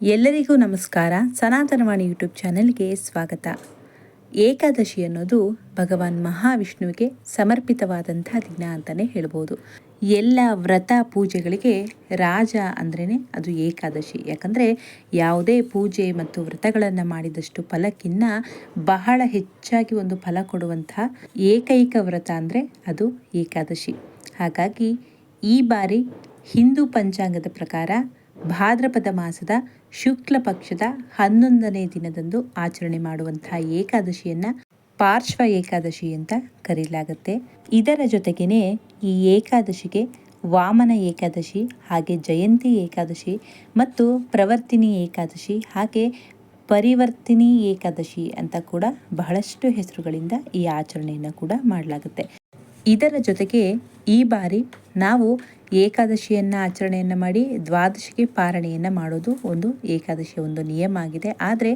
ಎಲ್ಲರಿಗೂ ನಮಸ್ಕಾರ. ಸನಾತನವಾಣಿ ಯೂಟ್ಯೂಬ್ ಚಾನೆಲ್ಗೆ ಸ್ವಾಗತ. ಏಕಾದಶಿ ಅನ್ನೋದು ಭಗವಾನ್ ಮಹಾವಿಷ್ಣುವಿಗೆ ಸಮರ್ಪಿತವಾದಂಥ ದಿನ ಅಂತಲೇ ಹೇಳ್ಬೋದು. ಎಲ್ಲ ವ್ರತ ಪೂಜೆಗಳಿಗೆ ರಾಜ ಅಂದ್ರೇ ಅದು ಏಕಾದಶಿ. ಯಾಕಂದರೆ ಯಾವುದೇ ಪೂಜೆ ಮತ್ತು ವ್ರತಗಳನ್ನು ಮಾಡಿದಷ್ಟು ಫಲಕ್ಕಿನ್ನ ಬಹಳ ಹೆಚ್ಚಾಗಿ ಒಂದು ಫಲ ಕೊಡುವಂಥ ಏಕೈಕ ವ್ರತ ಅಂದರೆ ಅದು ಏಕಾದಶಿ. ಹಾಗಾಗಿ ಈ ಬಾರಿ ಹಿಂದೂ ಪಂಚಾಂಗದ ಪ್ರಕಾರ ಭಾದ್ರಪದ ಮಾಸದ ಶುಕ್ಲ ಪಕ್ಷದ ಹನ್ನೊಂದನೇ ದಿನದಂದು ಆಚರಣೆ ಮಾಡುವಂತಹ ಏಕಾದಶಿಯನ್ನು ಪಾರ್ಶ್ವ ಏಕಾದಶಿ ಅಂತ ಕರೀಲಾಗುತ್ತೆ. ಇದರ ಜೊತೆಗೇನೆ ಈ ಏಕಾದಶಿಗೆ ವಾಮನ ಏಕಾದಶಿ, ಹಾಗೆ ಜಯಂತಿ ಏಕಾದಶಿ ಮತ್ತು ಪ್ರವರ್ತಿನಿ ಏಕಾದಶಿ, ಹಾಗೆ ಪರಿವರ್ತಿನಿ ಏಕಾದಶಿ ಅಂತ ಕೂಡ ಬಹಳಷ್ಟು ಹೆಸರುಗಳಿಂದ ಈ ಆಚರಣೆಯನ್ನು ಕೂಡ ಮಾಡಲಾಗುತ್ತೆ. ಇದರ ಜೊತೆಗೆ ಈ ಬಾರಿ ನಾವು ಏಕಾದಶಿಯನ್ನು ಆಚರಣೆಯನ್ನು ಮಾಡಿ ದ್ವಾದಶಿಗೆ ಪಾರಣೆಯನ್ನು ಮಾಡೋದು ಒಂದು ಏಕಾದಶಿಯ ಒಂದು ನಿಯಮ ಆಗಿದೆ. ಆದರೆ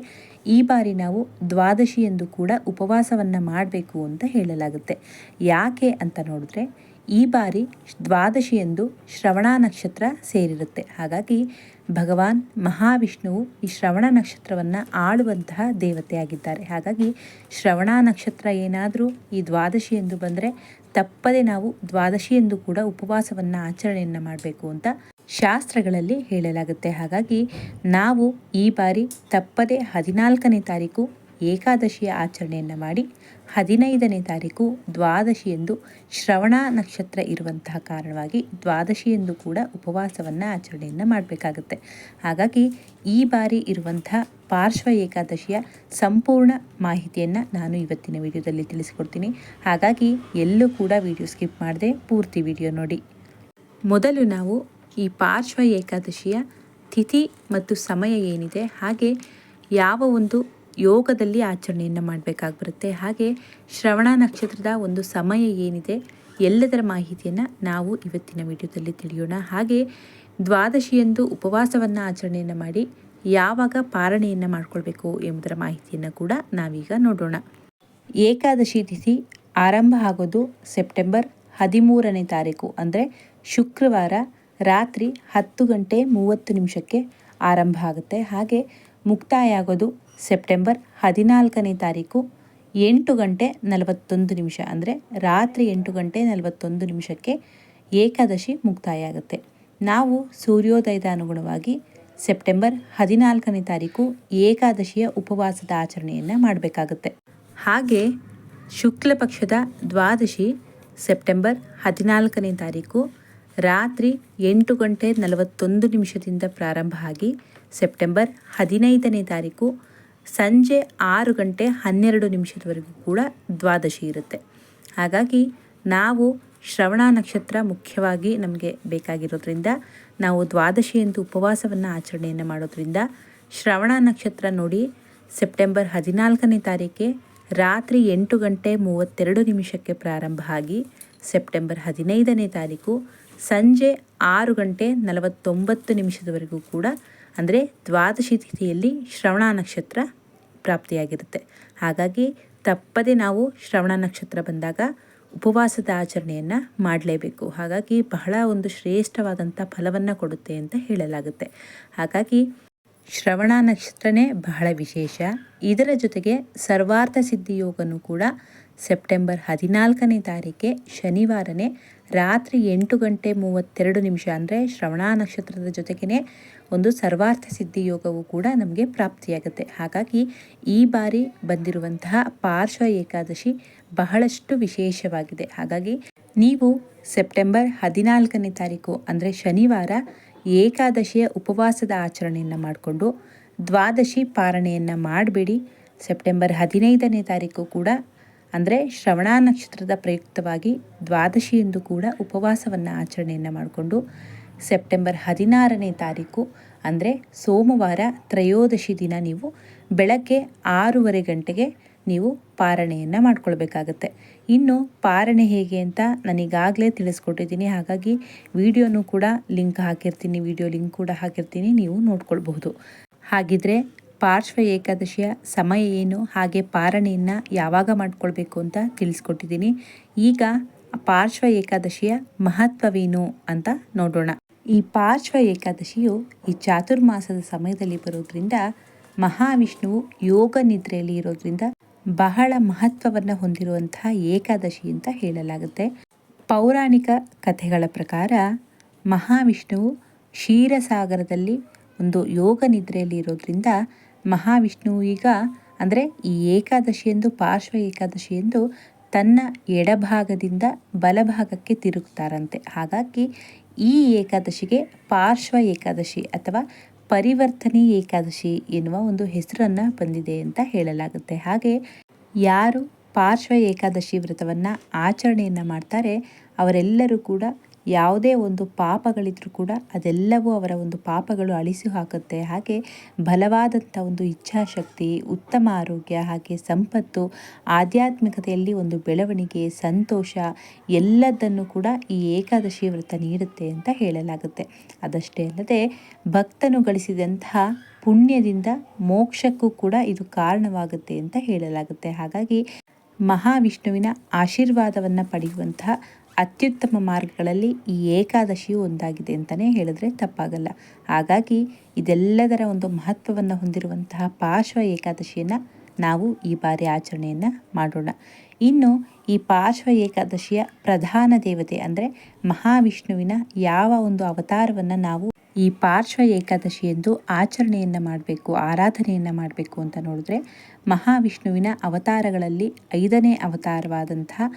ಈ ಬಾರಿ ನಾವು ದ್ವಾದಶಿ ಎಂದು ಕೂಡ ಉಪವಾಸವನ್ನು ಮಾಡಬೇಕು ಅಂತ ಹೇಳಲಾಗುತ್ತೆ. ಯಾಕೆ ಅಂತ ನೋಡಿದ್ರೆ ಈ ಬಾರಿ ದ್ವಾದಶಿಯಂದು ಶ್ರವಣ ನಕ್ಷತ್ರ ಸೇರಿರುತ್ತೆ. ಹಾಗಾಗಿ ಭಗವಾನ್ ಮಹಾವಿಷ್ಣುವು ಈ ಶ್ರವಣ ನಕ್ಷತ್ರವನ್ನು ಆಳುವಂತಹ ದೇವತೆಯಾಗಿದ್ದಾರೆ ಹಾಗಾಗಿ ಶ್ರವಣ ನಕ್ಷತ್ರ ಏನಾದರೂ ಈ ದ್ವಾದಶಿ ಎಂದು ಬಂದರೆ ತಪ್ಪದೆ ನಾವು ದ್ವಾದಶಿ ಎಂದು ಕೂಡ ಉಪವಾಸವನ್ನು ಆಚರಣೆಯನ್ನು ಮಾಡಬೇಕು ಅಂತ ಶಾಸ್ತ್ರಗಳಲ್ಲಿ ಹೇಳಲಾಗುತ್ತೆ. ಹಾಗಾಗಿ ನಾವು ಈ ಬಾರಿ ತಪ್ಪದೆ ಹದಿನಾಲ್ಕನೇ ತಾರೀಕು ಏಕಾದಶಿಯ ಆಚರಣೆಯನ್ನು ಮಾಡಿ ಹದಿನೈದನೇ ತಾರೀಕು ದ್ವಾದಶಿ ಎಂದು ಶ್ರವಣ ನಕ್ಷತ್ರ ಇರುವಂತಹ ಕಾರಣವಾಗಿ ದ್ವಾದಶಿ ಎಂದು ಕೂಡ ಉಪವಾಸವನ್ನು ಆಚರಣೆಯನ್ನು ಮಾಡಬೇಕಾಗುತ್ತೆ. ಹಾಗಾಗಿ ಈ ಬಾರಿ ಇರುವಂತಹ ಪಾರ್ಶ್ವ ಏಕಾದಶಿಯ ಸಂಪೂರ್ಣ ಮಾಹಿತಿಯನ್ನು ನಾನು ಇವತ್ತಿನ ವಿಡಿಯೋದಲ್ಲಿ ತಿಳಿಸಿಕೊಡ್ತೀನಿ. ಹಾಗಾಗಿ ಎಲ್ಲೂ ಕೂಡ ವಿಡಿಯೋ ಸ್ಕಿಪ್ ಮಾಡದೆ ಪೂರ್ತಿ ವಿಡಿಯೋ ನೋಡಿ. ಮೊದಲು ನಾವು ಈ ಪಾರ್ಶ್ವ ಏಕಾದಶಿಯ ತಿಥಿ ಮತ್ತು ಸಮಯ ಏನಿದೆ ಹಾಗೆ ಯಾವ ಒಂದು ಯೋಗದಲ್ಲಿ ಆಚರಣೆಯನ್ನು ಮಾಡಬೇಕಾಗಿ ಬರುತ್ತೆ ಹಾಗೆ ಶ್ರವಣ ನಕ್ಷತ್ರದ ಒಂದು ಸಮಯ ಏನಿದೆ, ಎಲ್ಲದರ ಮಾಹಿತಿಯನ್ನು ನಾವು ಇವತ್ತಿನ ವಿಡಿಯೋದಲ್ಲಿ ತಿಳಿಯೋಣ. ಹಾಗೆ ದ್ವಾದಶಿಯಂದು ಉಪವಾಸವನ್ನು ಆಚರಣೆಯನ್ನು ಮಾಡಿ ಯಾವಾಗ ಪಾರಣೆಯನ್ನು ಮಾಡಿಕೊಳ್ಬೇಕು ಎಂಬುದರ ಮಾಹಿತಿಯನ್ನು ಕೂಡ ನಾವೀಗ ನೋಡೋಣ. ಏಕಾದಶಿ ತಿಥಿ ಆರಂಭ ಆಗೋದು ಸೆಪ್ಟೆಂಬರ್ ಹದಿಮೂರನೇ ತಾರೀಕು, ಅಂದರೆ ಶುಕ್ರವಾರ ರಾತ್ರಿ ಹತ್ತು ಗಂಟೆ ಮೂವತ್ತು ನಿಮಿಷಕ್ಕೆ ಆರಂಭ ಆಗುತ್ತೆ. ಹಾಗೆ ಮುಕ್ತಾಯ ಆಗೋದು ಸೆಪ್ಟೆಂಬರ್ ಹದಿನಾಲ್ಕನೇ ತಾರೀಕು ಎಂಟು ಗಂಟೆ ನಲವತ್ತೊಂದು ನಿಮಿಷ, ಅಂದರೆ ರಾತ್ರಿ ಎಂಟು ಗಂಟೆ ನಲವತ್ತೊಂದು ನಿಮಿಷಕ್ಕೆ ಏಕಾದಶಿ ಮುಕ್ತಾಯ ಆಗುತ್ತೆ ನಾವು ಸೂರ್ಯೋದಯದ ಅನುಗುಣವಾಗಿ ಸೆಪ್ಟೆಂಬರ್ ಹದಿನಾಲ್ಕನೇ ತಾರೀಕು ಏಕಾದಶಿಯ ಉಪವಾಸದ ಆಚರಣೆಯನ್ನು ಮಾಡಬೇಕಾಗುತ್ತೆ. ಹಾಗೆ ಶುಕ್ಲ ಪಕ್ಷದ ದ್ವಾದಶಿ ಸೆಪ್ಟೆಂಬರ್ ಹದಿನಾಲ್ಕನೇ ತಾರೀಕು ರಾತ್ರಿ ಎಂಟು ಗಂಟೆ ನಲವತ್ತೊಂದು ನಿಮಿಷದಿಂದ ಪ್ರಾರಂಭ ಆಗಿ ಸೆಪ್ಟೆಂಬರ್ ಹದಿನೈದನೇ ತಾರೀಕು ಸಂಜೆ ಆರು ಗಂಟೆ ಹನ್ನೆರಡು ನಿಮಿಷದವರೆಗೂ ಕೂಡ ದ್ವಾದಶಿ ಇರುತ್ತೆ. ಹಾಗಾಗಿ ನಾವು ಶ್ರವಣ ನಕ್ಷತ್ರ ಮುಖ್ಯವಾಗಿ ನಮಗೆ ಬೇಕಾಗಿರೋದ್ರಿಂದ, ನಾವು ದ್ವಾದಶಿ ಎಂದು ಉಪವಾಸವನ್ನು ಆಚರಣೆಯನ್ನು ಮಾಡೋದ್ರಿಂದ ಶ್ರವಣ ನಕ್ಷತ್ರ ನೋಡಿ ಸೆಪ್ಟೆಂಬರ್ ಹದಿನಾಲ್ಕನೇ ತಾರೀಕೆ ರಾತ್ರಿ ಎಂಟು ಗಂಟೆ ಮೂವತ್ತೆರಡು ನಿಮಿಷಕ್ಕೆ ಪ್ರಾರಂಭ ಆಗಿ ಸೆಪ್ಟೆಂಬರ್ ಹದಿನೈದನೇ ತಾರೀಕು ಸಂಜೆ ಆರು ಗಂಟೆ ನಲವತ್ತೊಂಬತ್ತು ನಿಮಿಷದವರೆಗೂ ಕೂಡ ಅಂದರೆ ದ್ವಾದಶಿ ತಿಥಿಯಲ್ಲಿ ಶ್ರವಣ ನಕ್ಷತ್ರ ಪ್ರಾಪ್ತಿಯಾಗಿರುತ್ತೆ. ಹಾಗಾಗಿ ತಪ್ಪದೆ ನಾವು ಶ್ರವಣ ನಕ್ಷತ್ರ ಬಂದಾಗ ಉಪವಾಸದ ಆಚರಣೆಯನ್ನು ಮಾಡಲೇಬೇಕು. ಹಾಗಾಗಿ ಬಹಳ ಒಂದು ಶ್ರೇಷ್ಠವಾದಂಥ ಫಲವನ್ನು ಕೊಡುತ್ತೆ ಅಂತ ಹೇಳಲಾಗುತ್ತೆ. ಹಾಗಾಗಿ ಶ್ರವಣ ನಕ್ಷತ್ರನೇ ಬಹಳ ವಿಶೇಷ. ಇದರ ಜೊತೆಗೆ ಸರ್ವಾರ್ಥ ಸಿದ್ಧಿಯೋಗನೂ ಕೂಡ ಸೆಪ್ಟೆಂಬರ್ ಹದಿನಾಲ್ಕನೇ ತಾರೀಕೆ ಶನಿವಾರನೇ ರಾತ್ರಿ ಎಂಟು ಗಂಟೆ ಮೂವತ್ತೆರಡು ನಿಮಿಷ ಅಂದರೆ ಶ್ರವಣ ನಕ್ಷತ್ರದ ಜೊತೆಗೇ ಒಂದು ಸರ್ವಾರ್ಥ ಸಿದ್ಧಿ ಯೋಗವು ಕೂಡ ನಮಗೆ ಪ್ರಾಪ್ತಿಯಾಗುತ್ತೆ. ಹಾಗಾಗಿ ಈ ಬಾರಿ ಬಂದಿರುವಂತಹ ಪಾರ್ಶ್ವ ಏಕಾದಶಿ ಬಹಳಷ್ಟು ವಿಶೇಷವಾಗಿದೆ. ಹಾಗಾಗಿ ನೀವು ಸೆಪ್ಟೆಂಬರ್ ಹದಿನಾಲ್ಕನೇ ತಾರೀಕು, ಅಂದರೆ ಶನಿವಾರ ಏಕಾದಶಿಯ ಉಪವಾಸದ ಆಚರಣೆಯನ್ನು ಮಾಡಿಕೊಂಡು ದ್ವಾದಶಿ ಪಾರಣೆಯನ್ನು ಮಾಡಬೇಡಿ. ಸೆಪ್ಟೆಂಬರ್ ಹದಿನೈದನೇ ತಾರೀಕು ಕೂಡ, ಅಂದರೆ ಶ್ರವಣ ನಕ್ಷತ್ರದ ಪ್ರಯುಕ್ತವಾಗಿ ದ್ವಾದಶಿಯೆಂದು ಕೂಡ ಉಪವಾಸವನ್ನು ಆಚರಣೆಯನ್ನು ಮಾಡಿಕೊಂಡು ಸೆಪ್ಟೆಂಬರ್ ಹದಿನಾರನೇ ತಾರೀಕು, ಅಂದರೆ ಸೋಮವಾರ ತ್ರಯೋದಶಿ ದಿನ ನೀವು ಬೆಳಗ್ಗೆ ಆರೂವರೆ ಗಂಟೆಗೆ ನೀವು ಪಾರಣೆಯನ್ನು ಮಾಡ್ಕೊಳ್ಬೇಕಾಗತ್ತೆ. ಇನ್ನು ಪಾರಣೆ ಹೇಗೆ ಅಂತ ನನಗಾಗಲೇ ತಿಳಿಸ್ಕೊಟ್ಟಿದ್ದೀನಿ, ಹಾಗಾಗಿ ವಿಡಿಯೋನೂ ಕೂಡ ಲಿಂಕ್ ಹಾಕಿರ್ತೀನಿ, ವಿಡಿಯೋ ಲಿಂಕ್ ಕೂಡ ಹಾಕಿರ್ತೀನಿ, ನೀವು ನೋಡ್ಕೊಳ್ಬಹುದು. ಹಾಗಿದ್ರೆ ಪಾರ್ಶ್ವ ಏಕಾದಶಿಯ ಸಮಯ ಏನು, ಹಾಗೆ ಪಾರಣೆಯನ್ನು ಯಾವಾಗ ಮಾಡಿಕೊಳ್ಬೇಕು ಅಂತ ತಿಳಿಸ್ಕೊಟ್ಟಿದ್ದೀನಿ. ಈಗ ಪಾರ್ಶ್ವ ಏಕಾದಶಿಯ ಮಹತ್ವವೇನು ಅಂತ ನೋಡೋಣ. ಈ ಪಾರ್ಶ್ವ ಏಕಾದಶಿಯು ಈ ಚಾತುರ್ಮಾಸದ ಸಮಯದಲ್ಲಿ ಬರೋದ್ರಿಂದ ಮಹಾವಿಷ್ಣುವು ಯೋಗ ನಿದ್ರೆಯಲ್ಲಿ ಇರೋದ್ರಿಂದ ಬಹಳ ಮಹತ್ವವನ್ನು ಹೊಂದಿರುವಂತಹ ಏಕಾದಶಿ ಅಂತ ಹೇಳಲಾಗುತ್ತೆ. ಪೌರಾಣಿಕ ಕಥೆಗಳ ಪ್ರಕಾರ ಮಹಾವಿಷ್ಣುವು ಕ್ಷೀರಸಾಗರದಲ್ಲಿ ಒಂದು ಯೋಗ ನಿದ್ರೆಯಲ್ಲಿ ಇರೋದ್ರಿಂದ ಮಹಾವಿಷ್ಣುವು ಈಗ ಅಂದರೆ ಈ ಏಕಾದಶಿ ಎಂದು ಪಾರ್ಶ್ವ ಏಕಾದಶಿ ಎಂದು ತನ್ನ ಎಡಭಾಗದಿಂದ ಬಲಭಾಗಕ್ಕೆ ತಿರುಗ್ತಾರಂತೆ. ಹಾಗಾಗಿ ಈ ಏಕಾದಶಿಗೆ ಪಾರ್ಶ್ವ ಏಕಾದಶಿ ಅಥವಾ ಪರಿವರ್ತನೆ ಏಕಾದಶಿ ಎನ್ನುವ ಒಂದು ಹೆಸರನ್ನು ಬಂದಿದೆ ಅಂತ ಹೇಳಲಾಗುತ್ತೆ. ಹಾಗೆ ಯಾರು ಪಾರ್ಶ್ವ ಏಕಾದಶಿ ವ್ರತವನ್ನು ಆಚರಣೆಯನ್ನು ಮಾಡ್ತಾರೆ, ಅವರೆಲ್ಲರೂ ಕೂಡ ಯಾವುದೇ ಒಂದು ಪಾಪಗಳಿದ್ರೂ ಕೂಡ ಅದೆಲ್ಲವೂ ಅವರ ಒಂದು ಪಾಪಗಳು ಅಳಿಸಿ ಹಾಕುತ್ತೆ. ಹಾಗೆ ಬಲವಾದಂಥ ಒಂದು ಇಚ್ಛಾಶಕ್ತಿ, ಉತ್ತಮ ಆರೋಗ್ಯ, ಹಾಗೆ ಸಂಪತ್ತು, ಆಧ್ಯಾತ್ಮಿಕತೆಯಲ್ಲಿ ಒಂದು ಬೆಳವಣಿಗೆ, ಸಂತೋಷ ಎಲ್ಲದನ್ನು ಕೂಡ ಈ ಏಕಾದಶಿ ವ್ರತ ನೀಡುತ್ತೆ ಅಂತ ಹೇಳಲಾಗುತ್ತೆ. ಅದಷ್ಟೇ ಅಲ್ಲದೆ ಭಕ್ತನು ಗಳಿಸಿದಂತಹ ಪುಣ್ಯದಿಂದ ಮೋಕ್ಷಕ್ಕೂ ಕೂಡ ಇದು ಕಾರಣವಾಗುತ್ತೆ ಅಂತ ಹೇಳಲಾಗುತ್ತೆ. ಹಾಗಾಗಿ ಮಹಾವಿಷ್ಣುವಿನ ಆಶೀರ್ವಾದವನ್ನು ಪಡೆಯುವಂತಹ ಅತ್ಯುತ್ತಮ ಮಾರ್ಗಗಳಲ್ಲಿ ಈ ಏಕಾದಶಿಯು ಒಂದಾಗಿದೆ ಅಂತಲೇ ಹೇಳಿದ್ರೆ ತಪ್ಪಾಗಲ್ಲ. ಹಾಗಾಗಿ ಇದೆಲ್ಲದರ ಒಂದು ಮಹತ್ವವನ್ನು ಹೊಂದಿರುವಂತಹ ಪಾರ್ಶ್ವ ಏಕಾದಶಿಯನ್ನು ನಾವು ಈ ಬಾರಿ ಆಚರಣೆಯನ್ನು ಮಾಡೋಣ. ಇನ್ನು ಈ ಪಾರ್ಶ್ವ ಏಕಾದಶಿಯ ಪ್ರಧಾನ ದೇವತೆ ಅಂದರೆ ಮಹಾವಿಷ್ಣುವಿನ ಯಾವ ಒಂದು ಅವತಾರವನ್ನು ನಾವು ಈ ಪಾರ್ಶ್ವ ಏಕಾದಶಿ ಎಂದು ಆಚರಣೆಯನ್ನು ಮಾಡಬೇಕು, ಆರಾಧನೆಯನ್ನು ಮಾಡಬೇಕು ಅಂತ ನೋಡಿದ್ರೆ ಮಹಾವಿಷ್ಣುವಿನ ಅವತಾರಗಳಲ್ಲಿ ಐದನೇ ಅವತಾರವಾದಂತಹ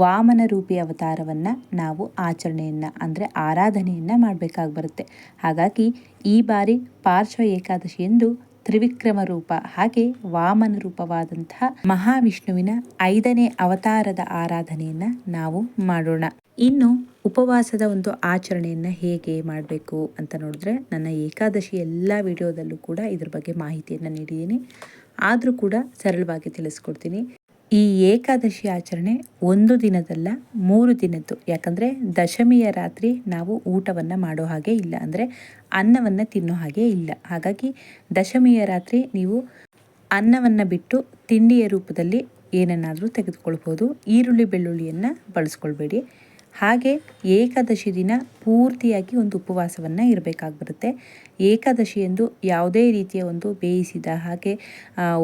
ವಾಮನ ರೂಪಿ ಅವತಾರವನ್ನು ನಾವು ಆಚರಣೆಯನ್ನು, ಅಂದರೆ ಆರಾಧನೆಯನ್ನು ಮಾಡಬೇಕಾಗಿ ಬರುತ್ತೆ. ಹಾಗಾಗಿ ಈ ಬಾರಿ ಪಾರ್ಶ್ವ ಏಕಾದಶಿ ಎಂದು ತ್ರಿವಿಕ್ರಮ ರೂಪ, ಹಾಗೆ ವಾಮನ ರೂಪವಾದಂತಹ ಮಹಾವಿಷ್ಣುವಿನ ಐದನೇ ಅವತಾರದ ಆರಾಧನೆಯನ್ನು ನಾವು ಮಾಡೋಣ. ಇನ್ನು ಉಪವಾಸದ ಒಂದು ಆಚರಣೆಯನ್ನು ಹೇಗೆ ಮಾಡಬೇಕು ಅಂತ ನೋಡಿದ್ರೆ, ನನ್ನ ಏಕಾದಶಿ ಎಲ್ಲ ವಿಡಿಯೋದಲ್ಲೂ ಕೂಡ ಇದ್ರ ಬಗ್ಗೆ ಮಾಹಿತಿಯನ್ನು ನೀಡಿದ್ದೀನಿ. ಆದರೂ ಕೂಡ ಸರಳವಾಗಿ ತಿಳಿಸ್ಕೊಡ್ತೀನಿ. ಈ ಏಕಾದಶಿ ಆಚರಣೆ ಒಂದು ದಿನದಲ್ಲ, ಮೂರು ದಿನದ್ದು. ಯಾಕಂದರೆ ದಶಮಿಯ ರಾತ್ರಿ ನಾವು ಊಟವನ್ನು ಮಾಡೋ ಹಾಗೆ ಇಲ್ಲ. ಅಂದರೆ ಅನ್ನವನ್ನು ತಿನ್ನೋ ಹಾಗೆ ಇಲ್ಲ. ಹಾಗಾಗಿ ದಶಮಿಯ ರಾತ್ರಿ ನೀವು ಅನ್ನವನ್ನು ಬಿಟ್ಟು ತಿಂಡಿಯ ರೂಪದಲ್ಲಿ ಏನನ್ನಾದರೂ ತೆಗೆದುಕೊಳ್ಬೋದು. ಈರುಳ್ಳಿ ಬೆಳ್ಳುಳ್ಳಿಯನ್ನು ಬಳಸ್ಕೊಳ್ಬೇಡಿ. ಹಾಗೆ ಏಕಾದಶಿ ದಿನ ಪೂರ್ತಿಯಾಗಿ ಒಂದು ಉಪವಾಸವನ್ನು ಇರಬೇಕಾಗಿ ಬರುತ್ತೆ ಏಕಾದಶಿ ಎಂದು ಯಾವುದೇ ರೀತಿಯ ಒಂದು ಬೇಯಿಸಿದ ಹಾಗೆ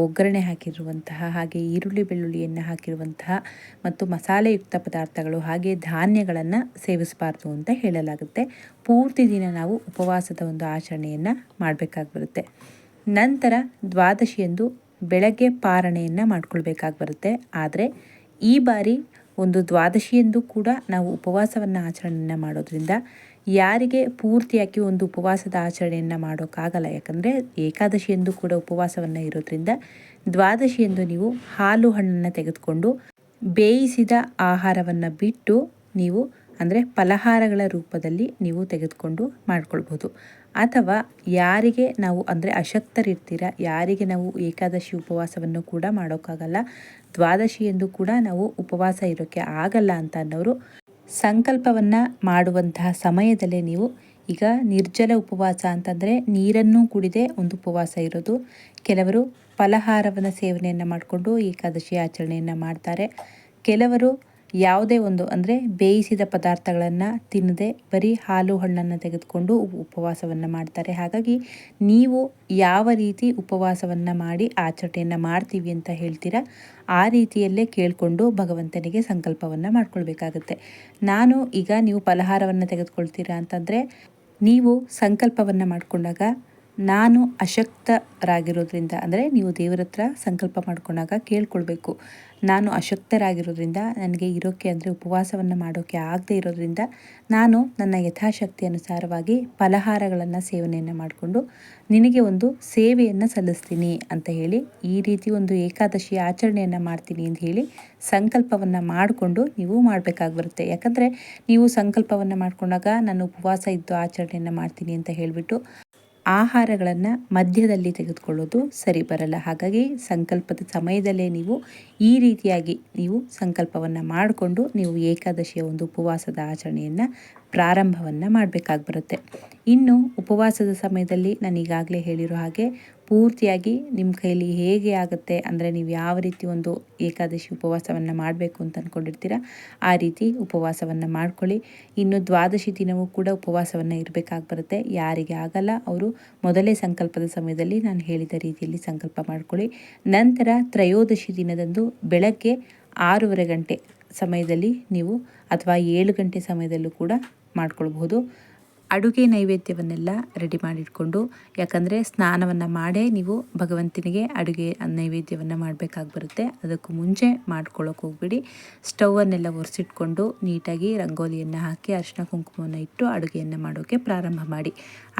ಒಗ್ಗರಣೆ ಹಾಕಿರುವಂತಹ, ಹಾಗೆ ಈರುಳ್ಳಿ ಬೆಳ್ಳುಳ್ಳಿಯನ್ನು ಹಾಕಿರುವಂತಹ ಮತ್ತು ಮಸಾಲೆಯುಕ್ತ ಪದಾರ್ಥಗಳು, ಹಾಗೆ ಧಾನ್ಯಗಳನ್ನು ಸೇವಿಸಬಾರ್ದು ಅಂತ ಹೇಳಲಾಗುತ್ತೆ. ಪೂರ್ತಿ ದಿನ ನಾವು ಉಪವಾಸದ ಒಂದು ಆಚರಣೆಯನ್ನು ಮಾಡಬೇಕಾಗಿ ಬರುತ್ತೆ ನಂತರ ದ್ವಾದಶಿಯಂದು ಬೆಳಗ್ಗೆ ಪಾರಣೆಯನ್ನು ಮಾಡ್ಕೊಳ್ಬೇಕಾಗಿ ಬರುತ್ತೆ ಆದರೆ ಈ ಬಾರಿ ಒಂದು ದ್ವಾದಶಿಯಂದು ಕೂಡ ನಾವು ಉಪವಾಸವನ್ನು ಆಚರಣೆಯನ್ನು ಮಾಡೋದ್ರಿಂದ ಯಾರಿಗೆ ಪೂರ್ತಿಯಾಗಿ ಒಂದು ಉಪವಾಸದ ಆಚರಣೆಯನ್ನು ಮಾಡೋಕ್ಕಾಗಲ್ಲ. ಯಾಕಂದರೆ ಏಕಾದಶಿಯಂದು ಕೂಡ ಉಪವಾಸವನ್ನು ಇರೋದ್ರಿಂದ ದ್ವಾದಶಿಯಂದು ನೀವು ಹಾಲು ಹಣ್ಣನ್ನು ತೆಗೆದುಕೊಂಡು ಬೇಯಿಸಿದ ಆಹಾರವನ್ನು ಬಿಟ್ಟು ನೀವು ಅಂದರೆ ಫಲಹಾರಗಳ ರೂಪದಲ್ಲಿ ನೀವು ತೆಗೆದುಕೊಂಡು ಮಾಡ್ಕೊಳ್ಬೋದು. ಅಥವಾ ಯಾರಿಗೆ ನಾವು ಅಂದರೆ ಅಶಕ್ತರಿರ್ತೀರ, ಯಾರಿಗೆ ನಾವು ಏಕಾದಶಿ ಉಪವಾಸವನ್ನು ಕೂಡ ಮಾಡೋಕ್ಕಾಗಲ್ಲ ದ್ವಾದಶಿ ಎಂದು ಕೂಡ ನಾವು ಉಪವಾಸ ಇರೋಕ್ಕೆ ಆಗಲ್ಲ ಅಂತ ಅನ್ನೋರು ಸಂಕಲ್ಪವನ್ನು ಮಾಡುವಂತಹ ಸಮಯದಲ್ಲೇ ನೀವು ಈಗ ನಿರ್ಜಲ ಉಪವಾಸ ಅಂತಂದರೆ ನೀರನ್ನು ಕುಡಿದೇ ಒಂದು ಉಪವಾಸ ಇರೋದು. ಕೆಲವರು ಫಲಹಾರವನ್ನು ಸೇವನೆಯನ್ನು ಮಾಡಿಕೊಂಡು ಏಕಾದಶಿ ಆಚರಣೆಯನ್ನು ಮಾಡ್ತಾರೆ. ಕೆಲವರು ಯಾವುದೇ ಒಂದು, ಅಂದರೆ ಬೇಯಿಸಿದ ಪದಾರ್ಥಗಳನ್ನು ತಿನ್ನದೆ ಬರೀ ಹಾಲು ಹಣ್ಣನ್ನು ತೆಗೆದುಕೊಂಡು ಉಪವಾಸವನ್ನು ಮಾಡ್ತಾರೆ. ಹಾಗಾಗಿ ನೀವು ಯಾವ ರೀತಿ ಉಪವಾಸವನ್ನು ಮಾಡಿ ಆಚರಣೆಯನ್ನು ಮಾಡ್ತೀವಿ ಅಂತ ಹೇಳ್ತೀರಾ, ಆ ರೀತಿಯಲ್ಲೇ ಕೇಳಿಕೊಂಡು ಭಗವಂತನಿಗೆ ಸಂಕಲ್ಪವನ್ನು ಮಾಡ್ಕೊಳ್ಬೇಕಾಗತ್ತೆ. ನಾನು ಈಗ ನೀವು ಫಲಹಾರವನ್ನು ತೆಗೆದುಕೊಳ್ತೀರಾ ಅಂತಂದರೆ, ನೀವು ಸಂಕಲ್ಪವನ್ನು ಮಾಡಿಕೊಂಡಾಗ ನಾನು ಅಶಕ್ತರಾಗಿರೋದ್ರಿಂದ, ಅಂದರೆ ನೀವು ದೇವರ ಹತ್ರ ಸಂಕಲ್ಪ ಮಾಡ್ಕೊಂಡಾಗ ಕೇಳ್ಕೊಳ್ಬೇಕು. ನಾನು ಅಶಕ್ತರಾಗಿರೋದ್ರಿಂದ, ನನಗೆ ಇರೋಕ್ಕೆ ಅಂದರೆ ಉಪವಾಸವನ್ನು ಮಾಡೋಕ್ಕೆ ಆಗದೆ ಇರೋದ್ರಿಂದ, ನಾನು ನನ್ನ ಯಥಾಶಕ್ತಿ ಅನುಸಾರವಾಗಿ ಫಲಹಾರಗಳನ್ನು ಸೇವನೆಯನ್ನು ಮಾಡಿಕೊಂಡು ನಿನಗೆ ಒಂದು ಸೇವೆಯನ್ನು ಸಲ್ಲಿಸ್ತೀನಿ ಅಂತ ಹೇಳಿ, ಈ ರೀತಿ ಒಂದು ಏಕಾದಶಿ ಆಚರಣೆಯನ್ನು ಮಾಡ್ತೀನಿ ಅಂತ ಹೇಳಿ ಸಂಕಲ್ಪವನ್ನು ಮಾಡಿಕೊಂಡು ನೀವು ಮಾಡಬೇಕಾಗಿ ಬರುತ್ತೆ ಯಾಕಂದರೆ ನೀವು ಸಂಕಲ್ಪವನ್ನು ಮಾಡಿಕೊಂಡಾಗ ನಾನು ಉಪವಾಸ ಇದ್ದು ಆಚರಣೆಯನ್ನು ಮಾಡ್ತೀನಿ ಅಂತ ಹೇಳಿಬಿಟ್ಟು ಆಹಾರಗಳನ್ನು ಮಧ್ಯದಲ್ಲಿ ತೆಗೆದುಕೊಳ್ಳೋದು ಸರಿ ಬರಲ್ಲ. ಹಾಗಾಗಿ ಸಂಕಲ್ಪದ ಸಮಯದಲ್ಲೇ ನೀವು ಈ ರೀತಿಯಾಗಿ ನೀವು ಸಂಕಲ್ಪವನ್ನು ಮಾಡಿಕೊಂಡು ನೀವು ಏಕಾದಶಿಯ ಒಂದು ಉಪವಾಸದ ಆಚರಣೆಯನ್ನು ಪ್ರಾರಂಭವನ್ನು ಮಾಡಬೇಕಾಗಿ ಬರುತ್ತೆ ಇನ್ನು ಉಪವಾಸದ ಸಮಯದಲ್ಲಿ ನಾನು ಈಗಾಗಲೇ ಹೇಳಿರೋ ಹಾಗೆ ಪೂರ್ತಿಯಾಗಿ ನಿಮ್ಮ ಕೈಲಿ ಹೇಗೆ ಆಗುತ್ತೆ ಅಂದರೆ ನೀವು ಯಾವ ರೀತಿ ಒಂದು ಏಕಾದಶಿ ಉಪವಾಸವನ್ನು ಮಾಡಬೇಕು ಅಂತ ಅಂದ್ಕೊಂಡಿರ್ತೀರ, ಆ ರೀತಿ ಉಪವಾಸವನ್ನು ಮಾಡ್ಕೊಳ್ಳಿ. ಇನ್ನು ದ್ವಾದಶಿ ದಿನವೂ ಕೂಡ ಉಪವಾಸವನ್ನು ಇರಬೇಕಾಗಿ ಬರುತ್ತೆ. ಯಾರಿಗೆ ಆಗಲ್ಲ, ಅವರು ಮೊದಲೇ ಸಂಕಲ್ಪದ ಸಮಯದಲ್ಲಿ ನಾನು ಹೇಳಿದ ರೀತಿಯಲ್ಲಿ ಸಂಕಲ್ಪ ಮಾಡ್ಕೊಳ್ಳಿ. ನಂತರ ತ್ರಯೋದಶಿ ದಿನದಂದು ಬೆಳಗ್ಗೆ ಆರೂವರೆ ಗಂಟೆ ಸಮಯದಲ್ಲಿ ನೀವು ಅಥವಾ ಏಳು ಗಂಟೆ ಸಮಯದಲ್ಲೂ ಕೂಡ ಮಾಡ್ಕೊಳ್ಬಹುದು. ಅಡುಗೆ ನೈವೇದ್ಯವನ್ನೆಲ್ಲ ರೆಡಿ ಮಾಡಿಟ್ಕೊಂಡು, ಯಾಕಂದರೆ ಸ್ನಾನವನ್ನು ಮಾಡೇ ನೀವು ಭಗವಂತನಿಗೆ ಅಡುಗೆ ನೈವೇದ್ಯವನ್ನು ಮಾಡಬೇಕಾಗಿ ಬರುತ್ತೆ. ಅದಕ್ಕೂ ಮುಂಚೆ ಮಾಡ್ಕೊಳ್ಳೋಕೆ ಹೋಗ್ಬಿಡಿ. ಸ್ಟೌವನ್ನೆಲ್ಲ ಒರೆಸಿಟ್ಕೊಂಡು ನೀಟಾಗಿ ರಂಗೋಲಿಯನ್ನು ಹಾಕಿ ಅರಿಶಿನ ಕುಂಕುಮವನ್ನು ಇಟ್ಟು ಅಡುಗೆಯನ್ನು ಮಾಡೋಕ್ಕೆ ಪ್ರಾರಂಭ ಮಾಡಿ.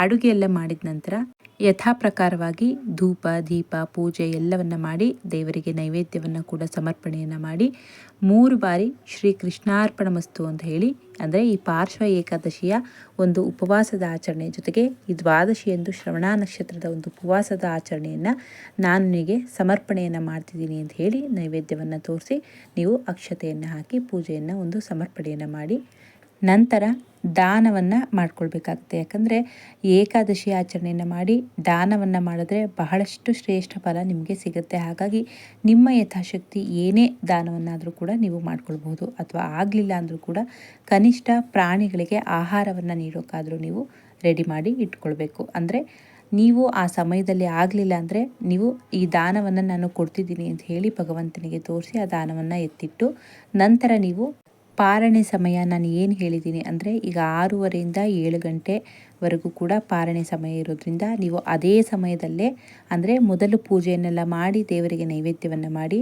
ಅಡುಗೆ ಎಲ್ಲ ಮಾಡಿದ ನಂತರ ಯಥಾ ಪ್ರಕಾರವಾಗಿ ಧೂಪ, ದೀಪ, ಪೂಜೆ ಎಲ್ಲವನ್ನು ಮಾಡಿ ದೇವರಿಗೆ ನೈವೇದ್ಯವನ್ನು ಕೂಡ ಸಮರ್ಪಣೆಯನ್ನು ಮಾಡಿ ಮೂರು ಬಾರಿ ಶ್ರೀ ಕೃಷ್ಣಾರ್ಪಣ ಮಸ್ತು ಅಂತ ಹೇಳಿ, ಅಂದರೆ ಈ ಪಾರ್ಶ್ವ ಏಕಾದಶಿಯ ಒಂದು ಉಪವಾಸದ ಆಚರಣೆ ಜೊತೆಗೆ ಈ ದ್ವಾದಶಿ ಎಂದು ಶ್ರವಣ ನಕ್ಷತ್ರದ ಒಂದು ಉಪವಾಸದ ಆಚರಣೆಯನ್ನು ನಾನು ನಿಮಗೆ ಸಮರ್ಪಣೆಯನ್ನು ಮಾಡ್ತಿದ್ದೀನಿ ಅಂತ ಹೇಳಿ ನೈವೇದ್ಯವನ್ನು ತೋರಿಸಿ ನೀವು ಅಕ್ಷತೆಯನ್ನು ಹಾಕಿ ಪೂಜೆಯನ್ನು ಒಂದು ಸಮರ್ಪಣೆಯನ್ನು ಮಾಡಿ. ನಂತರ ದಾನವನ್ನು ಮಾಡ್ಕೊಳ್ಬೇಕಾಗುತ್ತೆ. ಯಾಕಂದರೆ ಏಕಾದಶಿ ಆಚರಣೆಯನ್ನು ಮಾಡಿ ದಾನವನ್ನು ಮಾಡಿದ್ರೆ ಬಹಳಷ್ಟು ಶ್ರೇಷ್ಠ ಫಲ ನಿಮಗೆ ಸಿಗುತ್ತೆ. ಹಾಗಾಗಿ ನಿಮ್ಮ ಯಥಾಶಕ್ತಿ ಏನೇ ದಾನವನ್ನಾದರೂ ಕೂಡ ನೀವು ಮಾಡ್ಕೊಳ್ಬಹುದು. ಅಥವಾ ಆಗಲಿಲ್ಲ ಅಂದರೂ ಕೂಡ ಕನಿಷ್ಠ ಪ್ರಾಣಿಗಳಿಗೆ ಆಹಾರವನ್ನು ನೀಡೋಕ್ಕಾದರೂ ನೀವು ರೆಡಿ ಮಾಡಿ ಇಟ್ಕೊಳ್ಬೇಕು. ಅಂದರೆ ನೀವು ಆ ಸಮಯದಲ್ಲಿ ಆಗಲಿಲ್ಲ ಅಂದರೆ ನೀವು ಈ ದಾನವನ್ನು ನಾನು ಕೊಡ್ತಿದ್ದೀನಿ ಅಂತ ಹೇಳಿ ಭಗವಂತನಿಗೆ ತೋರಿಸಿ ಆ ದಾನವನ್ನು ಎತ್ತಿಟ್ಟು ನಂತರ ನೀವು ಪಾರಣೆ ಸಮಯ ನಾನು ಏನು ಹೇಳಿದ್ದೀನಿ ಅಂದರೆ ಈಗ ಆರೂವರೆಯಿಂದ ಏಳು ಗಂಟೆವರೆಗೂ ಕೂಡ ಪಾರಣೆ ಸಮಯ ಇರೋದ್ರಿಂದ ನೀವು ಅದೇ ಸಮಯದಲ್ಲೇ ಅಂದರೆ ಮೊದಲು ಪೂಜೆಯನ್ನೆಲ್ಲ ಮಾಡಿ ದೇವರಿಗೆ ನೈವೇದ್ಯವನ್ನು ಮಾಡಿ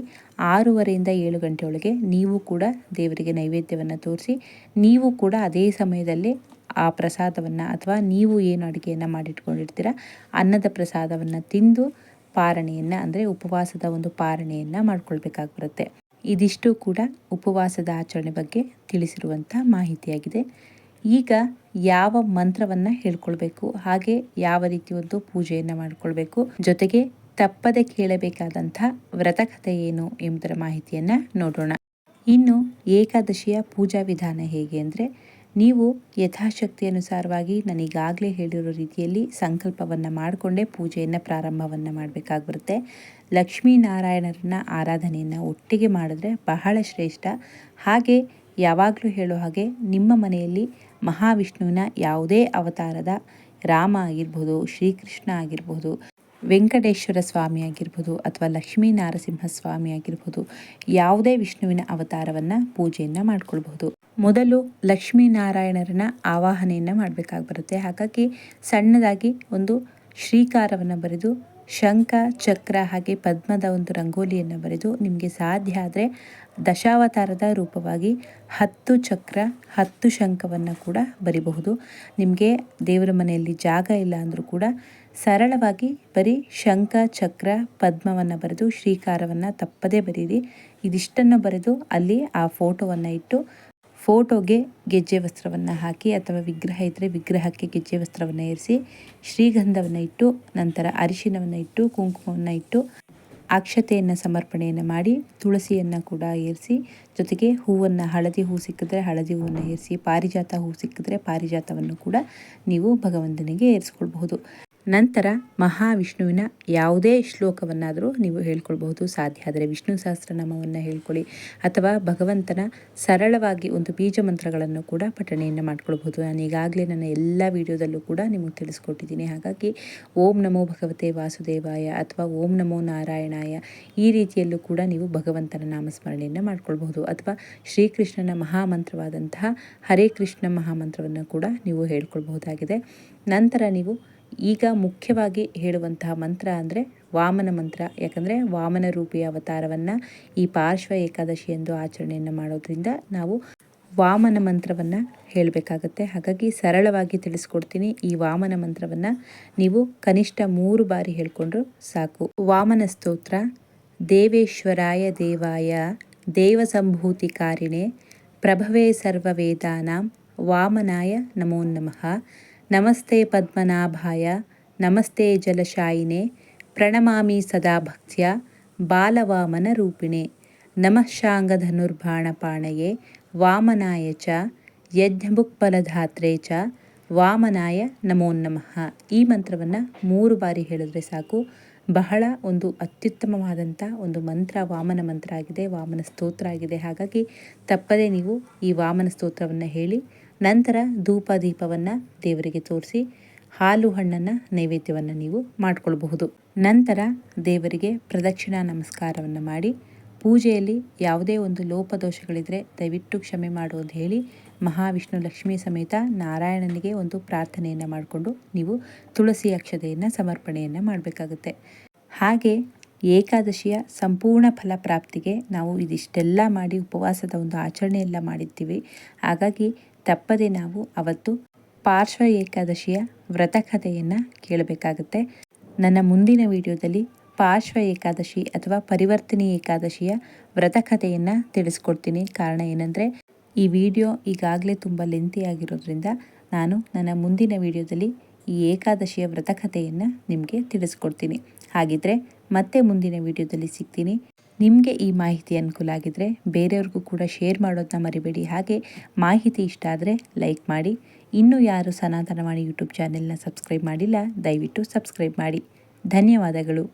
ಆರೂವರೆಯಿಂದ ಏಳು ಗಂಟೆ ಒಳಗೆ ನೀವು ಕೂಡ ದೇವರಿಗೆ ನೈವೇದ್ಯವನ್ನು ತೋರಿಸಿ ನೀವು ಕೂಡ ಅದೇ ಸಮಯದಲ್ಲೇ ಆ ಪ್ರಸಾದವನ್ನು ಅಥವಾ ನೀವು ಏನು ಅಡುಗೆಯನ್ನು ಮಾಡಿಟ್ಕೊಂಡಿರ್ತೀರ ಅನ್ನದ ಪ್ರಸಾದವನ್ನು ತಿಂದು ಪಾರಣೆಯನ್ನು ಅಂದರೆ ಉಪವಾಸದ ಒಂದು ಪಾರಣೆಯನ್ನು ಮಾಡ್ಕೊಳ್ಬೇಕಾಗಿ ಬರುತ್ತೆ. ಇದಿಷ್ಟು ಕೂಡ ಉಪವಾಸದ ಆಚರಣೆ ಬಗ್ಗೆ ತಿಳಿಸಿರುವಂಥ ಮಾಹಿತಿಯಾಗಿದೆ. ಈಗ ಯಾವ ಮಂತ್ರವನ್ನು ಹೇಳ್ಕೊಳ್ಬೇಕು, ಹಾಗೆ ಯಾವ ರೀತಿ ಒಂದು ಪೂಜೆಯನ್ನು ಮಾಡಿಕೊಳ್ಬೇಕು, ಜೊತೆಗೆ ತಪ್ಪದೆ ಕೇಳಬೇಕಾದಂಥ ವ್ರತಕಥೆ ಏನು ಎಂಬುದರ ಮಾಹಿತಿಯನ್ನು ನೋಡೋಣ. ಇನ್ನು ಏಕಾದಶಿಯ ಪೂಜಾ ವಿಧಾನ ಹೇಗೆ ಅಂದರೆ, ನೀವು ಯಥಾಶಕ್ತಿ ಅನುಸಾರವಾಗಿ ನನಗಾಗಲೇ ಹೇಳಿರೋ ರೀತಿಯಲ್ಲಿ ಸಂಕಲ್ಪವನ್ನು ಮಾಡಿಕೊಂಡೇ ಪೂಜೆಯನ್ನು ಪ್ರಾರಂಭವನ್ನು ಮಾಡಬೇಕಾಗ್ಬರುತ್ತೆ. ಲಕ್ಷ್ಮೀನಾರಾಯಣರನ್ನ ಆರಾಧನೆಯನ್ನು ಒಟ್ಟಿಗೆ ಮಾಡಿದ್ರೆ ಬಹಳ ಶ್ರೇಷ್ಠ. ಹಾಗೆ ಯಾವಾಗಲೂ ಹೇಳೋ ಹಾಗೆ ನಿಮ್ಮ ಮನೆಯಲ್ಲಿ ಮಹಾವಿಷ್ಣುವಿನ ಯಾವುದೇ ಅವತಾರದ ರಾಮ ಆಗಿರ್ಬೋದು, ಶ್ರೀಕೃಷ್ಣ ಆಗಿರ್ಬೋದು, ವೆಂಕಟೇಶ್ವರ ಸ್ವಾಮಿ ಆಗಿರ್ಬೋದು ಅಥವಾ ಲಕ್ಷ್ಮೀ ನಾರಸಿಂಹ ಸ್ವಾಮಿ ಆಗಿರ್ಬೋದು, ಯಾವುದೇ ವಿಷ್ಣುವಿನ ಅವತಾರವನ್ನು ಪೂಜೆಯನ್ನು ಮಾಡ್ಕೊಳ್ಬಹುದು. ಮೊದಲು ಲಕ್ಷ್ಮೀನಾರಾಯಣರನ್ನ ಆವಾಹನೆಯನ್ನು ಮಾಡಬೇಕಾಗಿ ಬರುತ್ತೆ. ಹಾಗಾಗಿ ಸಣ್ಣದಾಗಿ ಒಂದು ಶ್ರೀಕಾರವನ್ನು ಬರೆದು ಶಂಖ, ಚಕ್ರ ಹಾಗೆ ಪದ್ಮದ ಒಂದು ರಂಗೋಲಿಯನ್ನು ಬರೆದು ನಿಮಗೆ ಸಾಧ್ಯ ಆದರೆ ದಶಾವತಾರದ ರೂಪವಾಗಿ ಹತ್ತು ಚಕ್ರ, ಹತ್ತು ಶಂಖವನ್ನು ಕೂಡ ಬರಿಬಹುದು. ನಿಮಗೆ ದೇವರ ಮನೆಯಲ್ಲಿ ಜಾಗ ಇಲ್ಲ ಅಂದರೂ ಕೂಡ ಸರಳವಾಗಿ ಬರೀ ಶಂಖ, ಚಕ್ರ, ಪದ್ಮವನ್ನು ಬರೆದು ಶ್ರೀಕಾರವನ್ನು ತಪ್ಪದೇ ಬರೀರಿ. ಇದಿಷ್ಟನ್ನು ಬರೆದು ಅಲ್ಲಿ ಆ ಫೋಟೋವನ್ನು ಇಟ್ಟು ಫೋಟೋಗೆ ಗೆಜ್ಜೆ ವಸ್ತ್ರವನ್ನು ಹಾಕಿ ಅಥವಾ ವಿಗ್ರಹ ಇದ್ದರೆ ವಿಗ್ರಹಕ್ಕೆ ಗೆಜ್ಜೆ ವಸ್ತ್ರವನ್ನು ಏರಿಸಿ, ಶ್ರೀಗಂಧವನ್ನು ಇಟ್ಟು, ನಂತರ ಅರಿಶಿನವನ್ನು ಇಟ್ಟು, ಕುಂಕುಮವನ್ನು ಇಟ್ಟು, ಅಕ್ಷತೆಯನ್ನು ಸಮರ್ಪಣೆಯನ್ನು ಮಾಡಿ, ತುಳಸಿಯನ್ನು ಕೂಡ ಏರಿಸಿ, ಜೊತೆಗೆ ಹೂವನ್ನು ಹಳದಿ ಹೂ ಸಿಕ್ಕಿದ್ರೆ ಹಳದಿ ಹೂವನ್ನು ಏರಿಸಿ, ಪಾರಿಜಾತ ಹೂ ಸಿಕ್ಕಿದ್ರೆ ಪಾರಿಜಾತವನ್ನು ಕೂಡ ನೀವು ಭಗವಂತನಿಗೆ ಏರಿಸ್ಕೊಳ್ಬಹುದು. ನಂತರ ಮಹಾವಿಷ್ಣುವಿನ ಯಾವುದೇ ಶ್ಲೋಕವನ್ನಾದರೂ ನೀವು ಹೇಳ್ಕೊಳ್ಬಹುದು. ಸಾಧ್ಯ ಆದರೆ ವಿಷ್ಣು ಸಹಸ್ರನಾಮವನ್ನು ಹೇಳ್ಕೊಳ್ಳಿ ಅಥವಾ ಭಗವಂತನ ಸರಳವಾಗಿ ಒಂದು ಬೀಜ ಮಂತ್ರಗಳನ್ನು ಕೂಡ ಪಠಣೆಯನ್ನು ಮಾಡ್ಕೊಳ್ಬಹುದು. ನಾನು ಈಗಾಗಲೇ ನನ್ನ ಎಲ್ಲ ವಿಡಿಯೋದಲ್ಲೂ ಕೂಡ ನಿಮಗೆ ತಿಳಿಸ್ಕೊಟ್ಟಿದ್ದೀನಿ. ಹಾಗಾಗಿ ಓಂ ನಮೋ ಭಗವತೆ ವಾಸುದೇವಾಯ ಅಥವಾ ಓಂ ನಮೋ ನಾರಾಯಣಾಯ ಈ ರೀತಿಯಲ್ಲೂ ಕೂಡ ನೀವು ಭಗವಂತನ ನಾಮಸ್ಮರಣೆಯನ್ನು ಮಾಡ್ಕೊಳ್ಬಹುದು. ಅಥವಾ ಶ್ರೀಕೃಷ್ಣನ ಮಹಾಮಂತ್ರವಾದಂತಹ ಹರೇ ಕೃಷ್ಣ ಮಹಾಮಂತ್ರವನ್ನು ಕೂಡ ನೀವು ಹೇಳ್ಕೊಳ್ಬಹುದಾಗಿದೆ. ನಂತರ ನೀವು ಈಗ ಮುಖ್ಯವಾಗಿ ಹೇಳುವಂತಹ ಮಂತ್ರ ಅಂದರೆ ವಾಮನ ಮಂತ್ರ. ಯಾಕಂದರೆ ವಾಮನ ರೂಪಿಯ ಅವತಾರವನ್ನು ಈ ಪಾರ್ಶ್ವ ಏಕಾದಶಿ ಎಂದು ಆಚರಣೆಯನ್ನು ಮಾಡೋದ್ರಿಂದ ನಾವು ವಾಮನ ಮಂತ್ರವನ್ನು ಹೇಳಬೇಕಾಗತ್ತೆ. ಹಾಗಾಗಿ ಸರಳವಾಗಿ ತಿಳಿಸ್ಕೊಡ್ತೀನಿ. ಈ ವಾಮನ ಮಂತ್ರವನ್ನು ನೀವು ಕನಿಷ್ಠ ಮೂರು ಬಾರಿ ಹೇಳಿಕೊಂಡ್ರು ಸಾಕು. ವಾಮನ ಸ್ತೋತ್ರ, ದೇವೇಶ್ವರಾಯ ದೇವಾಯ, ದೇವಸಂಭೂತಿಕಾರಿಣೆ, ಪ್ರಭವೇ ಸರ್ವವೇದಾನಾಂ, ವಾಮನಾಯ ನಮೋ ನಮಃ. ನಮಸ್ತೆ ಪದ್ಮನಾಭಾಯ, ನಮಸ್ತೆ ಜಲಶಾಯಿನೇ, ಪ್ರಣಮಾಮಿ ಸದಾ ಭಕ್ತ್ಯ, ಬಾಲವಾಮನ ರೂಪಿಣೆ. ನಮಃ ಶಾಂಗಧನುರ್ಬಾಣಪಾಣಯೇ, ವಾಮನಾಯ ಚ ಯಜ್ಞಬುಕ್ ಫಲಧಾತ್ರೆ ಚ, ವಾಮನಾಯ ನಮೋ ನಮಃ. ಈ ಮಂತ್ರವನ್ನು ಮೂರು ಬಾರಿ ಹೇಳಿದ್ರೆ ಸಾಕು. ಬಹಳ ಒಂದು ಅತ್ಯುತ್ತಮವಾದಂಥ ಒಂದು ಮಂತ್ರ, ವಾಮನ ಮಂತ್ರ ಆಗಿದೆ, ವಾಮನ ಸ್ತೋತ್ರ ಆಗಿದೆ. ಹಾಗಾಗಿ ತಪ್ಪದೇ ನೀವು ಈ ವಾಮನ ಸ್ತೋತ್ರವನ್ನು ಹೇಳಿ ನಂತರ ಧೂಪ ದೀಪವನ್ನು ದೇವರಿಗೆ ತೋರಿಸಿ ಹಾಲು ಹಣ್ಣನ್ನು ನೈವೇದ್ಯವನ್ನು ನೀವು ಮಾಡಿಕೊಳ್ಬಹುದು. ನಂತರ ದೇವರಿಗೆ ಪ್ರದಕ್ಷಿಣಾ ನಮಸ್ಕಾರವನ್ನು ಮಾಡಿ ಪೂಜೆಯಲ್ಲಿ ಯಾವುದೇ ಒಂದು ಲೋಪದೋಷಗಳಿದ್ದರೆ ದಯವಿಟ್ಟು ಕ್ಷಮೆ ಮಾಡು ಅಂತ ಹೇಳಿ ಮಹಾವಿಷ್ಣು ಲಕ್ಷ್ಮೀ ಸಮೇತ ನಾರಾಯಣನಿಗೆ ಒಂದು ಪ್ರಾರ್ಥನೆಯನ್ನು ಮಾಡಿಕೊಂಡು ನೀವು ತುಳಸಿ ಅಕ್ಷತೆಯನ್ನು ಸಮರ್ಪಣೆಯನ್ನು ಮಾಡಬೇಕಾಗುತ್ತೆ. ಹಾಗೆ ಏಕಾದಶಿಯ ಸಂಪೂರ್ಣ ಫಲ ಪ್ರಾಪ್ತಿಗೆ ನಾವು ಇದಿಷ್ಟೆಲ್ಲ ಮಾಡಿ ಉಪವಾಸದ ಒಂದು ಆಚರಣೆಯೆಲ್ಲ ಮಾಡಿರ್ತೀವಿ. ಹಾಗಾಗಿ ತಪ್ಪದೆ ನಾವು ಅವತ್ತು ಪಾರ್ಶ್ವ ಏಕಾದಶಿಯ ವ್ರತ ಕಥೆಯನ್ನು ಕೇಳಬೇಕಾಗುತ್ತೆ. ನನ್ನ ಮುಂದಿನ ವಿಡಿಯೋದಲ್ಲಿ ಪಾರ್ಶ್ವ ಏಕಾದಶಿ ಅಥವಾ ಪರಿವರ್ತನೆ ಏಕಾದಶಿಯ ವ್ರತ ಕಥೆಯನ್ನು ತಿಳಿಸ್ಕೊಡ್ತೀನಿ. ಕಾರಣ ಏನಂದರೆ, ಈ ವಿಡಿಯೋ ಈಗಾಗಲೇ ತುಂಬ ಲೆಂತಿ ಆಗಿರೋದ್ರಿಂದ ನಾನು ನನ್ನ ಮುಂದಿನ ವಿಡಿಯೋದಲ್ಲಿ ಈ ಏಕಾದಶಿಯ ವ್ರತಕಥೆಯನ್ನು ನಿಮಗೆ ತಿಳಿಸ್ಕೊಡ್ತೀನಿ. ಹಾಗಿದ್ರೆ ಮತ್ತೆ ಮುಂದಿನ ವಿಡಿಯೋದಲ್ಲಿ ಸಿಗ್ತೀನಿ. ನಿಮಗೆ ಈ ಮಾಹಿತಿ ಅನುಕೂಲ ಆಗಿದ್ದರೆ ಬೇರೆಯವ್ರಿಗೂ ಕೂಡ ಶೇರ್ ಮಾಡೋದನ್ನ ಮರಿಬೇಡಿ. ಹಾಗೆ ಮಾಹಿತಿ ಇಷ್ಟ ಆದರೆ ಲೈಕ್ ಮಾಡಿ. ಇನ್ನೂ ಯಾರು ಸನಾತನವಾಣಿ ಯೂಟ್ಯೂಬ್ ಚಾನೆಲ್ನ ಸಬ್ಸ್ಕ್ರೈಬ್ ಮಾಡಿಲ್ಲ, ದಯವಿಟ್ಟು ಸಬ್ಸ್ಕ್ರೈಬ್ ಮಾಡಿ. ಧನ್ಯವಾದಗಳು.